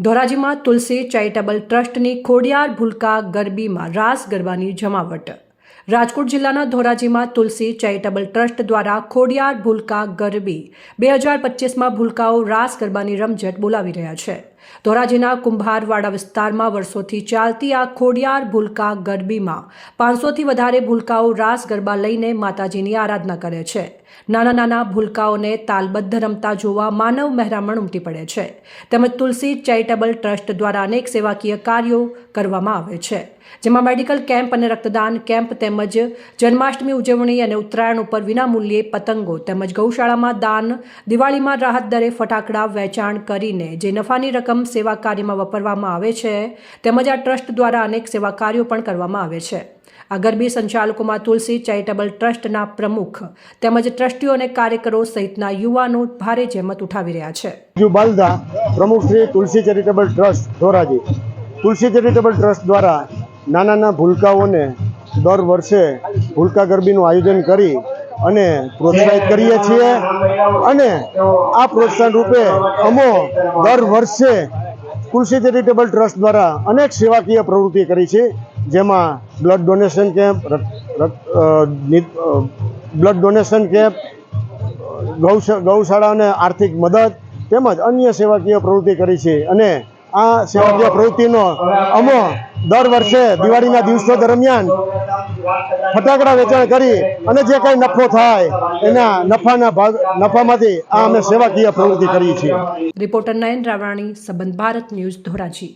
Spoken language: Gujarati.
ધોરાજીમાં તુલસી ચેરિટેબલ ટ્રસ્ટની ખોડિયાર ભૂલકા ગરબીમાં રાસ ગરબાની જમાવટ. રાજકોટ જિલ્લાના ધોરાજીમાં તુલસી ચેરિટેબલ ટ્રસ્ટ દ્વારા ખોડિયાર ભૂલકા ગરબી બે હજાર પચીસમાં ભૂલકાઓ રાસ ગરબાની રમઝટ બોલાવી રહ્યા છે. ધોરાજીના કુંભારવાડા વિસ્તારમાં વર્ષોથી ચાલતી આ ખોડિયાર ભૂલકા ગરબીમાં પાંચસોથી વધારે ભૂલકાઓ રાસ ગરબા લઈને માતાજીની આરાધના કરે છે. નાના નાના ભૂલકાઓને તાલબદ્ધ રમતા જોવા માનવ મહેરામણ ઉમટી પડે છે. તેમજ તુલસી ચેરિટેબલ ટ્રસ્ટ દ્વારા અનેક સેવાકીય કાર્યો કરવામાં આવે છે. જેમાં મેડિકલ કેમ્પ અને રક્તદાન કેમ્પ તેમજ જન્માષ્ટમી ઉજવણી અને ઉત્તરાયણ ઉપર વિનામૂલ્યે પતંગો તેમજ ગૌશાળામાં દાન, દિવાળીમાં રાહત દરે ફટાકડા વેચાણ કરીને જે નફાની રકમ સેવા કાર્યમાં વાપરવામાં આવે છે, તેમજ આ ટ્રસ્ટ દ્વારા અનેક સેવા કાર્યો પણ કરવામાં આવે છે. આ ગરબી સંચાલકોમાં તુલસી ચેરિટેબલ ટ્રસ્ટના પ્રમુખ તેમજ ટ્રસ્ટીઓ અને કાર્યકરો સહિતના યુવાનો ભારે જહેમત ઉઠાવી રહ્યા છે. બાલદા, પ્રમુખ Shri Tulsi charitable trust, Dhoraji. Tulsi charitable trust દ્વારા નાના નાના ભૂલકાઓને દર વર્ષે ભૂલકા ગરબીનું આયોજન કરી અને પ્રોત્સાહિત કરીએ છીએ. અને આ પ્રોત્સાહન રૂપે અમો દર વર્ષે તુલસી ચેરિટેબલ ટ્રસ્ટ દ્વારા અનેક સેવાકીય પ્રવૃત્તિ કરી છે. જેમાં blood donation camp blood donation camp, ગૌશા ગૌશાળાને આર્થિક મદદ તેમજ અન્ય સેવાકીય પ્રવૃત્તિ કરી છે. અને આ સેવાકીય પ્રવૃત્તિનો અમો દર વર્ષે દિવાળીના દિવસો દરમિયાન ફટાકડા વેચાણ કરી અને જે કંઈ નફો થાય એના નફાના ભાગ, નફામાંથી આ અમે સેવાકીય પ્રવૃત્તિ કરીએ છીએ. રિપોર્ટર નયન રાવાણી સંબંધ ભારત ન્યૂઝ ધોરાજી.